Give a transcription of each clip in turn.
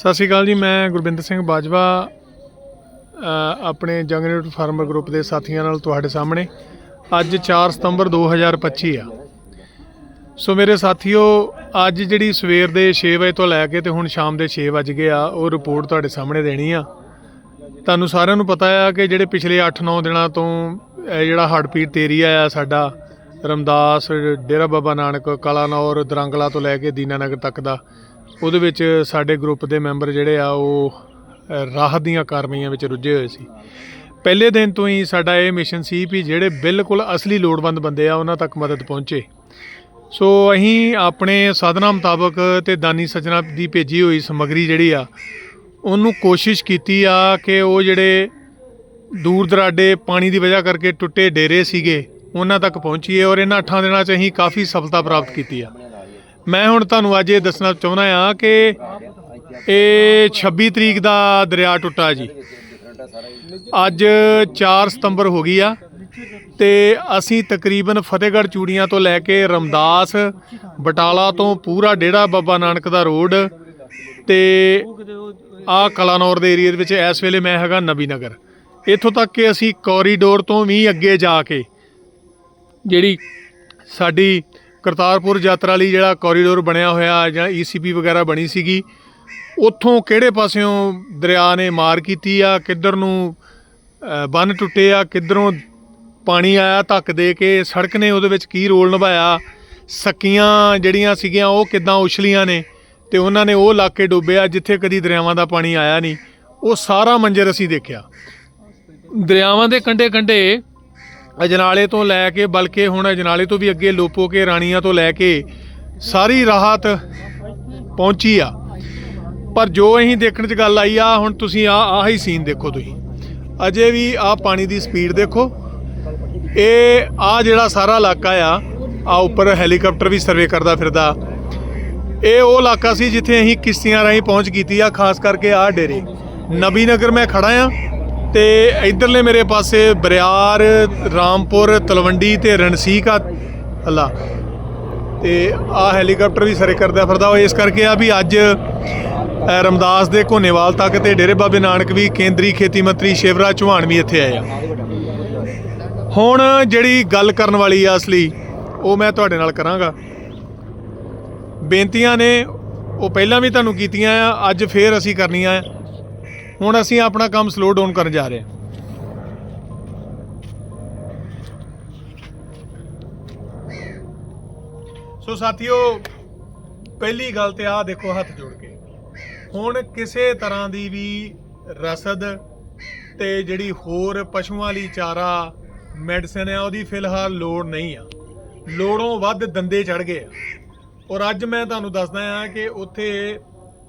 ਸਤਿ ਸ਼੍ਰੀ ਅਕਾਲ ਜੀ, ਮੈਂ ਗੁਰਬਿੰਦਰ ਸਿੰਘ ਬਾਜਵਾ ਆਪਣੇ ਜੰਗਨੇਟ ਫਾਰਮਰ ਗਰੁੱਪ ਦੇ ਸਾਥੀਆਂ ਨਾਲ ਤੁਹਾਡੇ ਸਾਹਮਣੇ। ਅੱਜ 4 ਸਤੰਬਰ 2025 ਆ। ਸੋ ਮੇਰੇ ਸਾਥੀਓ, ਅੱਜ ਜਿਹੜੀ ਸਵੇਰ ਦੇ 6 ਵਜੇ ਤੋਂ ਲੈ ਕੇ ਤੇ ਹੁਣ ਸ਼ਾਮ ਦੇ 6 ਵਜ ਗਏ ਆ, ਉਹ ਰਿਪੋਰਟ ਤੁਹਾਡੇ ਸਾਹਮਣੇ ਦੇਣੀ ਆ। ਤੁਹਾਨੂੰ ਸਾਰਿਆਂ ਨੂੰ ਪਤਾ ਆ ਕਿ ਜਿਹੜੇ ਪਿਛਲੇ 8-9 ਦਿਨਾਂ ਤੋਂ ਜਿਹੜਾ ਹੜਪੀਰ ਏਰੀਆ ਆ ਸਾਡਾ, ਰਮਦਾਸ, ਡੇਰਾ ਬਾਬਾ ਨਾਨਕ ਕਲਾਨੌਰ ਦਰੰਗਲਾ ਤੋਂ ਲੈ ਕੇ ਦੀਨਾਨਗਰ ਤੱਕ ਦਾ ਉਹਦੇ ਵਿੱਚ ਸਾਡੇ ਗਰੁੱਪ ਦੇ ਮੈਂਬਰ ਜਿਹੜੇ ਆ, ਉਹ ਰਾਹਤ ਦੀਆਂ ਕਾਰਵਾਈਆਂ ਵਿੱਚ ਰੁੱਝੇ ਹੋਏ ਸੀ। ਪਹਿਲੇ ਦਿਨ ਤੋਂ ਹੀ ਸਾਡਾ ਇਹ ਮਿਸ਼ਨ ਸੀ ਵੀ ਜਿਹੜੇ ਬਿਲਕੁਲ ਅਸਲੀ ਲੋੜਵੰਦ ਬੰਦੇ ਆ, ਉਹਨਾਂ ਤੱਕ ਮਦਦ ਪਹੁੰਚੇ। ਸੋ ਅਸੀਂ ਆਪਣੇ ਸਾਧਨਾ ਮੁਤਾਬਕ ਤੇ ਦਾਨੀ ਸੱਜਣਾ ਦੀ ਭੇਜੀ ਹੋਈ ਸਮੱਗਰੀ ਜਿਹੜੀ ਆ, ਉਹਨੂੰ ਕੋਸ਼ਿਸ਼ ਕੀਤੀ ਆ ਕਿ ਉਹ ਜਿਹੜੇ ਦੂਰ ਦਰਾਡੇ ਪਾਣੀ ਦੀ ਵਜ੍ਹਾ ਕਰਕੇ ਟੁੱਟੇ ਡੇਰੇ ਸੀਗੇ, ਉਹਨਾਂ ਤੱਕ ਪਹੁੰਚੀਏ ਔਰ ਇਹਨਾਂ 8 ਦਿਨਾਂ 'ਚ ਅਸੀਂ ਕਾਫੀ ਸਫਲਤਾ ਪ੍ਰਾਪਤ ਕੀਤੀ ਆ। ਮੈਂ ਹੁਣ ਤੁਹਾਨੂੰ ਅੱਜ ਇਹ ਦੱਸਣਾ ਚਾਹੁੰਦਾ ਆ ਕਿ ਇਹ 26 ਤਰੀਕ ਦਾ ਦਰਿਆ ਟੁੱਟਾ ਜੀ। ਅੱਜ 4 ਸਤੰਬਰ ਹੋ ਗਈ ਆ ਤੇ ਅਸੀਂ ਤਕਰੀਬਨ ਫਤਿਹਗੜ੍ਹ ਚੂੜੀਆਂ ਤੋਂ ਲੈ ਕੇ ਰਮਦਾਸ, ਬਟਾਲਾ ਤੋਂ ਪੂਰਾ ਡੇੜਾ ਬਾਬਾ ਨਾਨਕ ਦਾ ਰੋਡ ਤੇ ਆ ਕਲਾਨੌਰ ਦੇ ਏਰੀਆ ਦੇ ਵਿੱਚ ਇਸ ਵੇਲੇ ਮੈਂ ਹੈਗਾ ਨਬੀ ਨਗਰ ਇੱਥੋਂ ਤੱਕ ਕਿ ਅਸੀਂ ਕੋਰੀਡੋਰ ਤੋਂ ਵੀ ਅੱਗੇ ਜਾ ਕੇ ਜਿਹੜੀ ਸਾਡੀ ਕਰਤਾਰਪੁਰ ਯਾਤਰਾ ਲਈ ਜਿਹੜਾ ਕੋਰੀਡੋਰ ਬਣਿਆ ਹੋਇਆ ਜਾਂ ਈਸੀਪੀ ਵਗੈਰਾ ਬਣੀ ਸੀਗੀ, ਉੱਥੋਂ ਕਿਹੜੇ ਪਾਸਿਓਂ ਦਰਿਆ ਨੇ ਮਾਰ ਕੀਤੀ ਆ, ਕਿੱਧਰ ਨੂੰ ਬੰਨ ਟੁੱਟੇ ਆ, ਕਿੱਧਰੋਂ ਪਾਣੀ ਆਇਆ, ਧੱਕ ਦੇ ਕੇ ਸੜਕ ਨੇ ਉਹਦੇ ਵਿੱਚ ਕੀ ਰੋਲ ਨਿਭਾਇਆ, ਸਕੀਆਂ ਜਿਹੜੀਆਂ ਸੀਗੀਆਂ ਉਹ ਕਿੱਦਾਂ ਉਛਲੀਆਂ ਨੇ ਤੇ ਉਹਨਾਂ ਨੇ ਉਹ ਇਲਾਕੇ ਡੁੱਬਿਆ ਜਿੱਥੇ ਕਦੀ ਦਰਿਆਵਾਂ ਦਾ ਪਾਣੀ ਆਇਆ ਨਹੀਂ, ਉਹ ਸਾਰਾ ਮੰਜ਼ਰ ਅਸੀਂ ਦੇਖਿਆ। ਦਰਿਆਵਾਂ ਦੇ ਕੰਢੇ ਕੰਢੇ ਅਜਨਾਲੇ ਤੋਂ ਲੈ ਕੇ, ਬਲਕਿ ਹੁਣ ਅਜਨਾਲੇ ਤੋਂ ਵੀ ਅੱਗੇ ਲੋਪੋ ਕੇ, ਰਾਣੀਆਂ ਤੋਂ ਲੈ ਕੇ ਸਾਰੀ ਰਾਹਤ ਪਹੁੰਚੀ ਆ। ਪਰ ਜੋ ਅਸੀਂ ਦੇਖਣ 'ਚ ਗੱਲ ਆਈ, ਆ ਹੁਣ ਤੁਸੀਂ ਆ, ਆਹ ਹੀ ਸੀਨ ਦੇਖੋ ਤੁਸੀਂ। ਅਜੇ ਵੀ ਆ ਪਾਣੀ ਦੀ ਸਪੀਡ ਦੇਖੋ। ਇਹ ਆ ਜਿਹੜਾ ਸਾਰਾ ਇਲਾਕਾ ਆ ਆ ਉੱਪਰ ਹੈਲੀਕਾਪਟਰ ਵੀ ਸਰਵੇ ਕਰਦਾ ਫਿਰਦਾ। ਇਹ ਉਹ ਇਲਾਕਾ ਸੀ ਜਿੱਥੇ ਅਸੀਂ ਕਿਸ਼ਤੀਆਂ ਰਾਹੀਂ ਪਹੁੰਚ ਕੀਤੀ ਆ, ਖਾਸ ਕਰਕੇ ਆ ਡੇਰੇ। ਨਬੀ ਨਗਰ ਮੈਂ ਖੜਾ ਆ ਤੇ ਇਧਰਲੇ ਮੇਰੇ ਪਾਸੇ ਬਰਿਆਰ, ਰਾਮਪੁਰ, ਤਲਵੰਡੀ ਤੇ ਰਣਸੀਕਾ, ਅੱਲਾ। ਤੇ ਆ ਹੈਲੀਕਾਪਟਰ ਵੀ ਸਰਵੇ ਕਰਦਾ ਫਿਰਦਾ। ਉਹ ਇਸ ਕਰਕੇ ਆ ਵੀ ਅੱਜ ਰਮਦਾਸ ਦੇ ਘੋਨੇਵਾਲ ਤੱਕ ਤੇ ਡੇਰੇ ਬਾਬੇ ਨਾਨਕ ਵੀ ਕੇਂਦਰੀ ਖੇਤੀ ਮੰਤਰੀ ਸ਼ਿਵਰਾਜ ਚੌਹਾਨ ਵੀ ਇੱਥੇ ਆਏ ਆ। ਹੁਣ ਜਿਹੜੀ ਗੱਲ ਕਰਨ ਵਾਲੀ ਆ ਅਸਲੀ, ਉਹ ਮੈਂ ਤੁਹਾਡੇ ਨਾਲ ਕਰਾਂਗਾ। ਬੇਨਤੀਆਂ ਨੇ, ਉਹ ਪਹਿਲਾਂ ਵੀ ਤੁਹਾਨੂੰ ਕੀਤੀਆਂ ਆ, ਅੱਜ ਫੇਰ ਅਸੀਂ ਕਰਨੀਆਂ ਆ। ਹੁਣ ਅਸੀਂ ਆਪਣਾ ਕੰਮ ਸਲੋ ਡਾਊਨ ਕਰਨ ਜਾ ਰਹੇ ਹਾਂ। ਸੋ ਸਾਥੀਓ, ਪਹਿਲੀ ਗੱਲ ਤੇ ਆਹ ਦੇਖੋ ਹੱਥ ਜੋੜ ਕੇ। ਹੁਣ ਕਿਸੇ ਤਰ੍ਹਾਂ ਦੀ ਵੀ ਰਸਦ ਤੇ ਜਿਹੜੀ ਹੋਰ ਪਸ਼ੂਆਂ ਲਈ ਚਾਰਾ ਮੈਡੀਸਨ ਆ, ਉਹਦੀ ਫਿਲਹਾਲ ਲੋੜ ਨਹੀਂ ਆ। ਲੋੜੋਂ ਵੱਧ ਦੰਦੇ ਚੜ ਗਏ ਆ। ਔਰ ਅੱਜ ਮੈਂ ਤੁਹਾਨੂੰ ਦੱਸਦਾ ਆ ਕਿ ਉੱਥੇ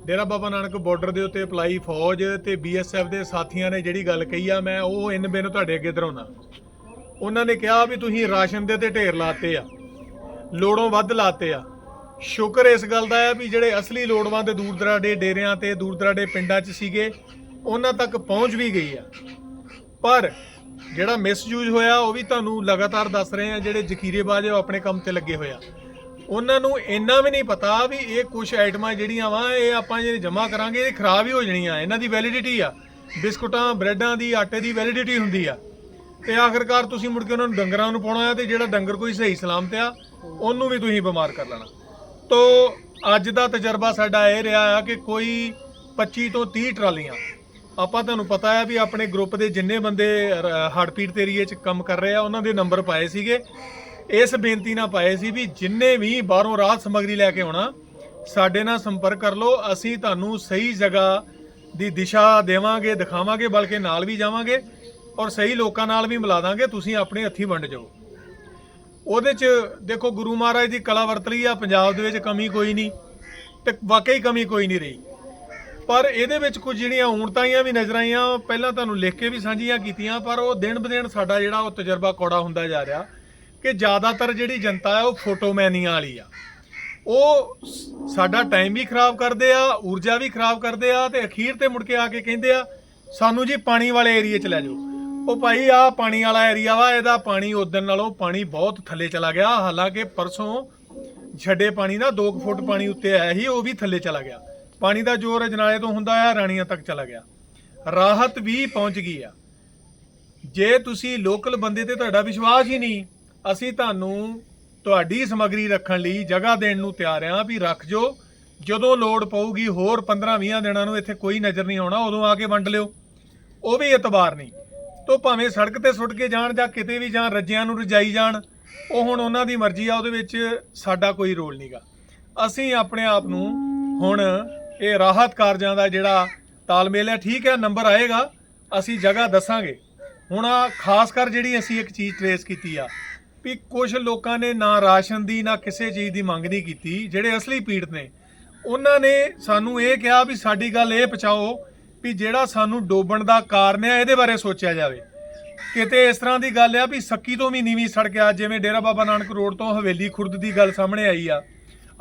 ਡੇਰਾ ਬਾਬਾ ਨਾਨਕ ਬਾਰਡਰ ਦੇ ਉੱਤੇ ਅਪਲਾਈ ਫੌਜ ਤੇ ਬੀਐਸਐਫ ਦੇ ਸਾਥੀਆਂ ਨੇ ਜਿਹੜੀ ਗੱਲ ਕਹੀ ਆ, ਮੈਂ ਉਹ ਇਨ ਬਿਨ ਤੁਹਾਡੇ ਅੱਗੇ ਧਰਾਉਣਾ। ਉਹਨਾਂ ਨੇ ਕਿਹਾ ਵੀ ਤੁਸੀਂ ਰਾਸ਼ਨ ਦੇ ਤੇ ਢੇਰ ਲਾਤੇ ਆ, ਲੋੜੋਂ ਵੱਧ ਲਾਤੇ ਆ। ਸ਼ੁਕਰ ਇਸ ਗੱਲ ਦਾ ਹੈ ਵੀ ਜਿਹੜੇ ਅਸਲੀ ਲੋੜਵੰਦ ਦੂਰ ਦਰਾਡੇ ਡੇਰਿਆਂ ਤੇ ਦੂਰ ਦਰਾਡੇ ਪਿੰਡਾਂ 'ਚ ਸੀਗੇ, ਉਹਨਾਂ ਤੱਕ ਪਹੁੰਚ ਵੀ ਗਈ ਆ। ਪਰ ਜਿਹੜਾ ਮਿਸਯੂਜ਼ ਹੋਇਆ, ਉਹ ਵੀ ਤੁਹਾਨੂੰ ਲਗਾਤਾਰ ਦੱਸ ਰਹੇ ਆ, ਜਿਹੜੇ ਜ਼ਖੀਰੇਬਾਜ਼ ਆ, ਉਹ ਆਪਣੇ ਕੰਮ ਤੇ ਲੱਗੇ ਹੋਇਆ ਉਹਨਾਂ ਨੂੰ ਇੰਨਾ ਵੀ ਨਹੀਂ ਪਤਾ ਵੀ ਇਹ ਕੁਝ ਆਈਟਮਾਂ ਜਿਹੜੀਆਂ ਵਾ, ਇਹ ਆਪਾਂ ਜੇ ਜਮ੍ਹਾਂ ਕਰਾਂਗੇ, ਇਹ ਖਰਾਬ ਹੀ ਹੋ ਜਾਣੀਆਂ। ਇਹਨਾਂ ਦੀ ਵੈਲਿਡਿਟੀ ਆ। ਬਿਸਕੁਟਾਂ, ਬ੍ਰੈਡਾਂ ਦੀ, ਆਟੇ ਦੀ ਵੈਲਿਡਿਟੀ ਹੁੰਦੀ ਆ। ਤੇ ਆਖਰਕਾਰ ਤੁਸੀਂ ਮੁੜ ਕੇ ਉਹਨਾਂ ਨੂੰ ਡੰਗਰਾਂ ਨੂੰ ਪਾਉਣਾ ਆ ਤੇ ਜਿਹੜਾ ਡੰਗਰ ਕੋਈ ਸਹੀ ਸਲਾਮਤ ਆ, ਉਹਨੂੰ ਵੀ ਤੁਸੀਂ ਬਿਮਾਰ ਕਰ ਲੈਣਾ। ਤੋ ਅੱਜ ਦਾ ਤਜਰਬਾ ਸਾਡਾ ਇਹ ਰਿਹਾ ਆ ਕਿ ਕੋਈ 25 ਤੋਂ 30 ਟਰਾਲੀਆਂ, ਆਪਾਂ ਤੁਹਾਨੂੰ ਪਤਾ ਹੈ ਵੀ ਆਪਣੇ ਗਰੁੱਪ ਦੇ ਜਿੰਨੇ ਬੰਦੇ ਹੜਪੀੜ ਤੇ ਏਰੀਏ 'ਚ ਕੰਮ ਕਰ ਰਹੇ ਆ, ਉਹਨਾਂ ਦੇ ਨੰਬਰ ਪਾਏ ਸੀਗੇ। ਇਸ ਬੇਨਤੀ ਨਾਲ ਪਾਏ ਸੀ ਵੀ ਜਿੰਨੇ ਵੀ ਬਾਹਰੋਂ ਰਾਹਤ ਸਮੱਗਰੀ ਲੈ ਕੇ ਆਉਣਾ, ਸਾਡੇ ਨਾਲ ਸੰਪਰਕ ਕਰ ਲਓ। ਅਸੀਂ ਤੁਹਾਨੂੰ ਸਹੀ ਜਗ੍ਹਾ ਦੀ ਦਿਸ਼ਾ ਦੇਵਾਂਗੇ, ਦਿਖਾਵਾਂਗੇ, ਬਲਕਿ ਨਾਲ ਵੀ ਜਾਵਾਂਗੇ ਔਰ ਸਹੀ ਲੋਕਾਂ ਨਾਲ ਵੀ ਮਿਲਾ ਦਾਂਗੇ। ਤੁਸੀਂ ਆਪਣੇ ਹੱਥੀਂ ਵੰਡ ਜਾਓ। ਉਹਦੇ 'ਚ ਦੇਖੋ, ਗੁਰੂ ਮਹਾਰਾਜ ਦੀ ਕਲਾ ਵਰਤ ਲਈ ਆ, ਪੰਜਾਬ ਦੇ ਵਿੱਚ ਕਮੀ ਕੋਈ ਨਹੀਂ ਤੇ ਵਾਕਈ ਕਮੀ ਕੋਈ ਨਹੀਂ ਰਹੀ। ਪਰ ਇਹਦੇ ਵਿੱਚ ਕੁਝ ਜਿਹੜੀਆਂ ਊਣਤਾਈਆਂ ਵੀ ਨਜ਼ਰ ਆਈਆਂ, ਉਹ ਪਹਿਲਾਂ ਤੁਹਾਨੂੰ ਲਿਖ ਕੇ ਵੀ ਸਾਂਝੀਆਂ ਕੀਤੀਆਂ, ਪਰ ਉਹ ਦਿਨ ਬਦਿਨ ਸਾਡਾ ਜਿਹੜਾ ਉਹ ਤਜਰਬਾ ਕੌੜਾ ਹੁੰਦਾ ਜਾ ਰਿਹਾ। ਕਿ ਜ਼ਿਆਦਾਤਰ ਜਿਹੜੀ ਜਨਤਾ ਹੈ ਉਹ ਫੋਟੋਮੈਨੀਆ ਵਾਲੀ ਆ। ਉਹ ਸਾਡਾ ਟਾਈਮ ਵੀ ਖਰਾਬ ਕਰਦੇ ਆ, ਊਰਜਾ ਵੀ ਖਰਾਬ ਕਰਦੇ ਆ ਤੇ ਅਖੀਰ ਤੇ ਮੁੜ ਕੇ ਆ ਕੇ ਕਹਿੰਦੇ ਆ, ਸਾਨੂੰ ਜੀ ਪਾਣੀ ਵਾਲੇ ਏਰੀਏ 'ਚ ਲੈ ਜਾਓ। ਉਹ ਭਾਈ ਆ ਪਾਣੀ ਵਾਲਾ ਏਰੀਆ ਵਾ, ਇਹਦਾ ਪਾਣੀ ਉਦੋਂ ਨਾਲੋਂ ਪਾਣੀ ਬਹੁਤ ਥੱਲੇ ਚਲਾ ਗਿਆ। ਹਾਲਾਂਕਿ ਪਰਸੋਂ ਛੱਡੇ ਪਾਣੀ ਨਾ 2 ਫੁੱਟ ਪਾਣੀ ਉੱਤੇ ਆਇਆ ਸੀ ਉਹ ਵੀ ਥੱਲੇ ਚਲਾ ਗਿਆ। ਪਾਣੀ ਦਾ ਜ਼ੋਰ ਅਜਨਾਲੇ ਤੋਂ ਹੁੰਦਾ ਆ, ਰਾਣੀਆਂ ਤੱਕ ਚਲਾ ਗਿਆ। ਰਾਹਤ ਵੀ ਪਹੁੰਚ ਗਈ ਆ। ਜੇ ਤੁਸੀਂ ਲੋਕਲ ਬੰਦੇ ਤੇ ਤੁਹਾਡਾ ਵਿਸ਼ਵਾਸ ਹੀ ਨਹੀਂ ਅਸੀਂ ਤੁਹਾਨੂੰ ਤੁਹਾਡੀ ਸਮੱਗਰੀ ਰੱਖਣ ਲਈ ਜਗ੍ਹਾ ਦੇਣ ਨੂੰ ਤਿਆਰ ਆ ਵੀ ਰੱਖ ਜੋ। ਜਦੋਂ ਲੋੜ ਪਊਗੀ ਹੋਰ 15-20 ਦਿਨਾਂ ਨੂੰ ਇੱਥੇ ਕੋਈ ਨਜ਼ਰ ਨਹੀਂ ਆਉਣਾ, ਉਦੋਂ ਆ ਕੇ ਵੰਡ ਲਿਓ। ਉਹ ਵੀ ਇਤਬਾਰ ਨਹੀਂ। ਤੋਂ ਭਾਵੇਂ ਸੜਕ ਤੇ ਸੁੱਟ ਕੇ ਜਾਣ ਜਾਂ ਕਿਤੇ ਵੀ ਜਾਂ ਰੱਜਿਆਂ ਨੂੰ ਰਜਾਈ ਜਾਣ, ਉਹ ਹੁਣ ਉਹਨਾਂ ਦੀ ਮਰਜ਼ੀ ਆ, ਉਹਦੇ ਵਿੱਚ ਸਾਡਾ ਕੋਈ ਰੋਲ ਨਹੀਂਗਾ ਅਸੀਂ ਆਪਣੇ ਆਪ ਨੂੰ ਹੁਣ ਇਹ ਰਾਹਤ ਕਾਰਜਾਂ ਦਾ ਜਿਹੜਾ ਤਾਲਮੇਲ ਹੈ, ਠੀਕ ਹੈ, ਨੰਬਰ ਆਏਗਾ, ਅਸੀਂ ਜਗ੍ਹਾ ਦੱਸਾਂਗੇ। ਹੁਣ ਆਹ ਖਾਸ ਕਰ ਜਿਹੜੀ ਅਸੀਂ ਇੱਕ ਚੀਜ਼ ਟਰੇਸ ਕੀਤੀ ਆ ਵੀ ਕੁਝ ਲੋਕਾਂ ਨੇ ਨਾ ਰਾਸ਼ਨ ਦੀ, ਨਾ ਕਿਸੇ ਚੀਜ਼ ਦੀ ਮੰਗ ਨਹੀਂ ਕੀਤੀ, ਜਿਹੜੇ ਅਸਲੀ ਪੀੜਤ ਨੇ। ਉਹਨਾਂ ਨੇ ਸਾਨੂੰ ਇਹ ਕਿਹਾ ਵੀ ਸਾਡੀ ਗੱਲ ਇਹ ਪਹੁੰਚਾਓ ਵੀ ਜਿਹੜਾ ਸਾਨੂੰ ਡੋਬਣ ਦਾ ਕਾਰਨ ਹੈ ਇਹਦੇ ਬਾਰੇ ਸੋਚਿਆ ਜਾਵੇ। ਕਿਤੇ ਇਸ ਤਰ੍ਹਾਂ ਦੀ ਗੱਲ ਆ ਵੀ ਸੱਕੀ ਤੋਂ ਵੀ ਨੀਵੀਂ ਸੜਕ ਆ, ਜਿਵੇਂ ਡੇਰਾ ਬਾਬਾ ਨਾਨਕ ਰੋਡ ਤੋਂ ਹਵੇਲੀ ਖੁਰਦ ਦੀ ਗੱਲ ਸਾਹਮਣੇ ਆਈ ਆ।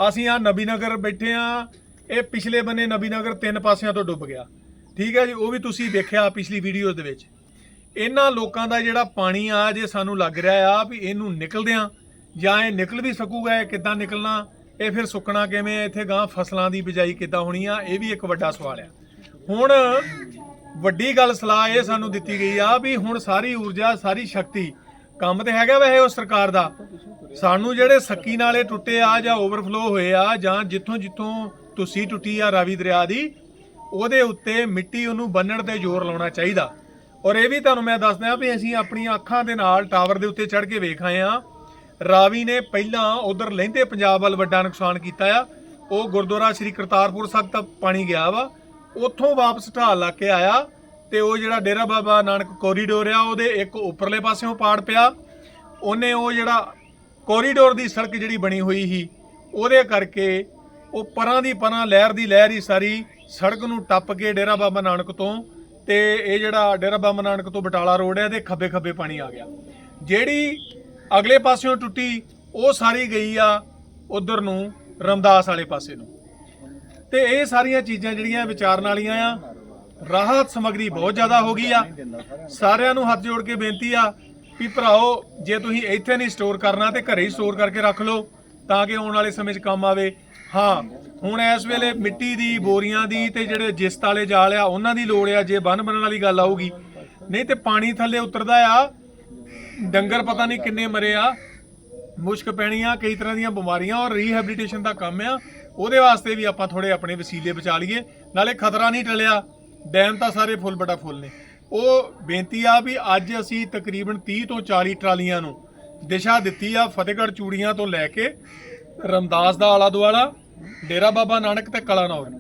ਅਸੀਂ ਆ ਨਬੀ ਨਗਰ ਬੈਠੇ ਆ, ਇਹ ਪਿਛਲੇ ਬੰਨੇ ਨਬੀ ਨਗਰ ਤਿੰਨ ਪਾਸਿਆਂ ਤੋਂ ਡੁੱਬ ਗਿਆ। ਠੀਕ ਹੈ ਜੀ, ਉਹ ਵੀ ਤੁਸੀਂ ਦੇਖਿਆ ਪਿਛਲੀ ਵੀਡੀਓ ਦੇ ਵਿੱਚ। ਇਹਨਾਂ ਲੋਕਾਂ ਦਾ ਜਿਹੜਾ ਪਾਣੀ ਆ, ਜੇ ਸਾਨੂੰ ਲੱਗ ਰਿਹਾ ਆ ਵੀ ਇਹਨੂੰ ਨਿਕਲਦਿਆਂ ਜਾਂ ਇਹ ਨਿਕਲ ਵੀ ਸਕੂਗਾ, ਇਹ ਕਿੱਦਾਂ ਨਿਕਲਣਾ, ਇਹ ਫਿਰ ਸੁੱਕਣਾ ਕਿਵੇਂ ਇੱਥੇ ਗਾਂ ਫਸਲਾਂ ਦੀ ਬਿਜਾਈ ਕਿੱਦਾਂ ਹੋਣੀ ਆ, ਇਹ ਵੀ ਇੱਕ ਵੱਡਾ ਸਵਾਲ ਆ। ਹੁਣ ਵੱਡੀ ਗੱਲ ਸਲਾਹ ਇਹ ਸਾਨੂੰ ਦਿੱਤੀ ਗਈ ਆ ਵੀ ਹੁਣ ਸਾਰੀ ਊਰਜਾ, ਸਾਰੀ ਸ਼ਕਤੀ ਕੰਮ ਤੇ ਹੈਗਾ ਵੈਸੇ ਉਹ ਸਰਕਾਰ ਦਾ। ਸਾਨੂੰ ਜਿਹੜੇ ਸੱਕੀ ਨਾਲੇ ਟੁੱਟੇ ਆ ਜਾਂ ਓਵਰਫਲੋ ਹੋਏ ਆ ਜਾਂ ਜਿੱਥੋਂ ਜਿੱਥੋਂ ਤੁਸੀਂ ਟੁੱਟੀ ਆ ਰਾਵੀ ਦਰਿਆ ਦੀ, ਉਹਦੇ ਉੱਤੇ ਮਿੱਟੀ ਉਹਨੂੰ ਬੰਨਣ ਤੇ ਜ਼ੋਰ ਲਾਉਣਾ ਚਾਹੀਦਾ। ਔਰ ਇਹ ਵੀ ਤੁਹਾਨੂੰ ਮੈਂ ਦੱਸਦਾ ਵੀ ਅਸੀਂ ਆਪਣੀਆਂ ਅੱਖਾਂ ਦੇ ਨਾਲ ਟਾਵਰ ਦੇ ਉੱਤੇ ਚੜ੍ਹ ਕੇ ਵੇਖ ਆਏ ਆ ਰਾਵੀ ਨੇ ਪਹਿਲਾਂ ਉਧਰ ਲਹਿੰਦੇ ਪੰਜਾਬ ਵੱਲ ਵੱਡਾ ਨੁਕਸਾਨ ਕੀਤਾ ਆ। ਉਹ ਗੁਰਦੁਆਰਾ ਸ੍ਰੀ ਕਰਤਾਰਪੁਰ ਸਾਹਿਬ ਤੱਕ ਪਾਣੀ ਗਿਆ ਵਾ। ਉੱਥੋਂ ਵਾਪਸ ਢਾਲ ਲਾ ਕੇ ਆਇਆ ਤੇ ਉਹ ਜਿਹੜਾ ਡੇਰਾ ਬਾਬਾ ਨਾਨਕ ਕੋਰੀਡੋਰ ਆ, ਉਹਦੇ ਇੱਕ ਉੱਪਰਲੇ ਪਾਸਿਓਂ ਪਾੜ ਪਿਆ। ਉਹਨੇ ਉਹ ਜਿਹੜਾ ਕੋਰੀਡੋਰ ਦੀ ਸੜਕ ਜਿਹੜੀ ਬਣੀ ਹੋਈ ਸੀ, ਉਹਦੇ ਕਰਕੇ ਉਹ ਪਰਾਂ ਦੀ ਪਰਾਂ, ਲਹਿਰ ਦੀ ਲਹਿਰ ਹੀ ਸਾਰੀ ਸੜਕ ਨੂੰ ਟੱਪ ਕੇ ਡੇਰਾ ਬਾਬਾ ਨਾਨਕ ਤੋਂ ਤੇ ਇਹ ਜਿਹੜਾ ਡੇਰਾ ਬਾਬਾ ਨਾਨਕ ਤੋਂ ਬਟਾਲਾ ਰੋਡ ਹੈ, ਇਹਦੇ ਖੱਬੇ ਖੱਬੇ ਪਾਣੀ ਆ ਗਿਆ। ਜਿਹੜੀ ਅਗਲੇ ਪਾਸਿਓਂ ਟੁੱਟੀ, ਉਹ ਸਾਰੀ ਗਈ ਆ ਉਧਰ ਨੂੰ, ਰਮਦਾਸ ਵਾਲੇ ਪਾਸੇ ਨੂੰ। ਤੇ ਇਹ ਸਾਰੀਆਂ ਚੀਜ਼ਾਂ ਜਿਹੜੀਆਂ ਵਿਚਾਰਨ ਵਾਲੀਆਂ ਆ, ਰਾਹਤ ਸਮਗਰੀ ਬਹੁਤ ਜ਼ਿਆਦਾ ਹੋ ਗਈ ਆ। ਸਾਰਿਆਂ ਨੂੰ ਹੱਥ ਜੋੜ ਕੇ ਬੇਨਤੀ ਆ ਵੀ ਭਰਾਓ, ਜੇ ਤੁਸੀਂ ਇੱਥੇ ਨਹੀਂ ਸਟੋਰ ਕਰਨਾ ਤੇ ਘਰੇ ਹੀ ਸਟੋਰ ਕਰਕੇ ਰੱਖ ਲਓ, ਤਾਂ ਕਿ ਆਉਣ ਵਾਲੇ ਸਮੇਂ 'ਚ ਕੰਮ ਆਵੇ। ਹਾਂ ਹੁਣ ਇਸ ਵੇਲੇ ਮਿੱਟੀ ਦੀ, ਬੋਰੀਆਂ ਦੀ ਤੇ ਜਿਹੜੇ ਜਿਸਤ ਵਾਲੇ ਜਾਲ ਆ, ਉਹਨਾਂ ਦੀ ਲੋੜ ਆ ਜੇ ਬੰਨ ਬਣਨ ਵਾਲੀ ਗੱਲ ਆਊਗੀ। ਨਹੀਂ ਤੇ ਪਾਣੀ ਥੱਲੇ ਉਤਰਦਾ ਆ। ਡੰਗਰ ਪਤਾ ਨਹੀਂ ਕਿੰਨੇ ਮਰੇ ਆ। ਮੁਸ਼ਕ ਪੈਣੀ ਆ ਕਈ ਤਰ੍ਹਾਂ ਦੀਆਂ ਬਿਮਾਰੀਆਂ ਔਰ ਰੀਹੈਬਿਲਿਟੇਸ਼ਨ ਦਾ ਕੰਮ ਆ। ਉਹਦੇ ਵਾਸਤੇ ਵੀ ਆਪਾਂ ਥੋੜੇ ਆਪਣੇ ਵਸੀਲੇ ਬਚਾ ਲਈਏ। ਨਾਲੇ ਖਤਰਾ ਨਹੀਂ ਟਲਿਆ। ਡੈਮ ਤਾਂ ਸਾਰੇ ਫੁੱਲ ਬੜਾ ਫੁੱਲ ਨੇ। ਉਹ ਬੇਨਤੀ ਆ ਵੀ ਅੱਜ ਅਸੀਂ ਤਕਰੀਬਨ 30 ਤੋਂ 40 ਟਰਾਲੀਆਂ ਨੂੰ ਦਿਸ਼ਾ ਦਿੱਤੀ ਆ ਫਤਿਹਗੜ੍ਹ ਚੂੜੀਆਂ ਤੋਂ ਲੈ ਕੇ ਰਮਦਾਸ ਦਾ ਆਲਾ ਦੁਆਲਾ। ਡੇਰਾ ਬਾਬਾ ਨਾਨਕ ਤੇ ਕਲਾਨੌਰ।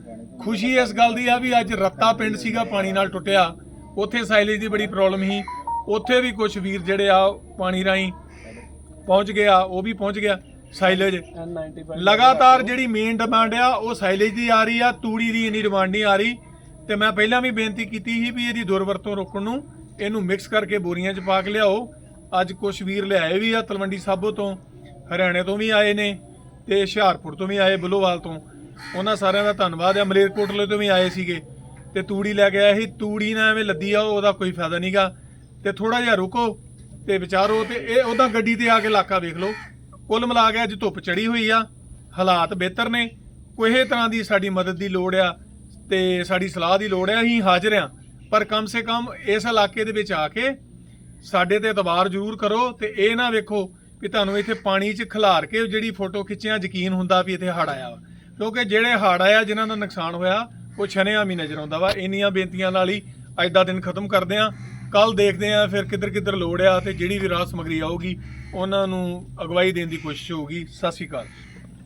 ਖੁਸ਼ੀ ਇਸ ਗੱਲ ਦੀ ਆ ਵੀ ਅੱਜ ਰੱਤਾ ਪਿੰਡ ਸੀਗਾ ਪਾਣੀ ਨਾਲ ਟੁੱਟਿਆ। ਉੱਥੇ ਸਾਈਲੇਜ ਦੀ ਬੜੀ ਪ੍ਰੋਬਲਮ ਸੀ। ਉੱਥੇ ਵੀ ਕੁਝ ਵੀਰ ਜਿਹੜੇ ਆ ਪਾਣੀ ਰਾਹੀਂ ਪਹੁੰਚ ਗਿਆ ਉਹ ਵੀ ਪਹੁੰਚ ਗਿਆ ਸਾਈਲੇਜ ਲਗਾਤਾਰ ਜਿਹੜੀ ਮੇਨ ਡਿਮਾਂਡ ਆ ਉਹ ਸਾਈਲੇਜ ਦੀ ਆ ਰਹੀ ਆ ਤੂੜੀ ਦੀ ਇੰਨੀ ਡਿਮਾਂਡ ਨਹੀਂ ਆ ਰਹੀ। ਤੇ ਮੈਂ ਪਹਿਲਾਂ ਵੀ ਬੇਨਤੀ ਕੀਤੀ ਸੀ ਵੀ ਇਹਦੀ ਦੁਰਵਰਤੋਂ ਰੋਕਣ ਨੂੰ ਇਹਨੂੰ ਮਿਕਸ ਕਰਕੇ ਬੋਰੀਆਂ 'ਚ ਪਾ ਕੇ ਲਿਆਓ। ਅੱਜ ਕੁਝ ਵੀਰ ਲਿਆਏ ਵੀ ਆ ਤਲਵੰਡੀ ਸਾਬੋ ਤੋਂ ਹਰਿਆਣੇ ਤੋਂ ਵੀ ਆਏ ਨੇ। ਤੇ ਹੁਸ਼ਿਆਰਪੁਰ ਤੋਂ ਵੀ ਆਏ, ਬੁੱਲੋਵਾਲ ਤੋਂ। ਉਹਨਾਂ ਸਾਰਿਆਂ ਦਾ ਧੰਨਵਾਦ। ਹੈ ਮਲੇਰਕੋਟਲੇ ਤੋਂ ਵੀ ਆਏ ਸੀਗੇ। ਤੇ ਤੂੜੀ ਲੈ ਕੇ ਆਏ ਸੀ। ਤੂੜੀ ਨਾਲ ਐਵੇਂ ਲੱਦੀ ਆ, ਉਹਦਾ ਕੋਈ ਫਾਇਦਾ ਨਹੀਂਗਾ ਤੇ ਥੋੜਾ ਜਿਹਾ ਰੁਕੋ ਤੇ ਵਿਚਾਰੋ ਤੇ ਇਹ ਉਹਦਾ ਗੱਡੀ ਤੇ ਆ ਕੇ ਇਲਾਕਾ ਵੇਖ ਲਓ। ਕੁੱਲ ਮਿਲਾ ਕੇ ਅੱਜ ਧੁੱਪ ਚੜੀ ਹੋਈ ਆ। ਹਾਲਾਤ ਬਿਹਤਰ ਨੇ। ਕੋਈ ਤਰ੍ਹਾਂ ਦੀ ਸਾਡੀ ਮਦਦ ਦੀ ਲੋੜ ਆ ਤੇ ਸਾਡੀ ਸਲਾਹ ਦੀ ਲੋੜ ਆ, ਅਸੀਂ ਹਾਜ਼ਰ ਆ। ਪਰ ਕਮ ਸੇ ਕਮ ਇਸ ਇਲਾਕੇ ਦੇ ਵਿੱਚ ਆ ਕੇ ਸਾਡੇ ਤੇ ਇਤਬਾਰ ਜ਼ਰੂਰ ਕਰੋ ਤੇ ਇਹ ਨਾ ਵੇਖੋ ਵੀ ਤੁਹਾਨੂੰ ਇੱਥੇ ਪਾਣੀ 'ਚ ਖਿਲਾਰ ਕੇ ਜਿਹੜੀ ਫੋਟੋ ਖਿੱਚਿਆ, ਯਕੀਨ ਹੁੰਦਾ ਵੀ ਇੱਥੇ ਹੜ ਆਇਆ ਵਾ। ਕਿਉਂਕਿ ਜਿਹੜੇ ਹੜ ਆਇਆ, ਜਿਨ੍ਹਾਂ ਦਾ ਨੁਕਸਾਨ ਹੋਇਆ, ਉਹ ਛਨੇਆਮ ਹੀ ਨਜ਼ਰ ਆਉਂਦਾ ਵਾ। ਇੰਨੀਆਂ ਬੇਨਤੀਆਂ ਨਾਲ ਹੀ ਅੱਜ ਦਾ ਦਿਨ ਖਤਮ ਕਰਦੇ ਆ। ਕੱਲ ਦੇਖਦੇ ਆ, ਫਿਰ ਕਿੱਧਰ ਕਿੱਧਰ ਲੋੜ ਆ ਤੇ ਜਿਹੜੀ ਵੀ ਰਾਤ ਸਮਗਰੀ ਆਊਗੀ, ਉਹਨਾਂ ਨੂੰ ਅਗਵਾਈ ਦੇਣ ਦੀ ਕੋਸ਼ਿਸ਼ ਹੋਊਗੀ। ਸਤਿ ਸ਼੍ਰੀ ਅਕਾਲ।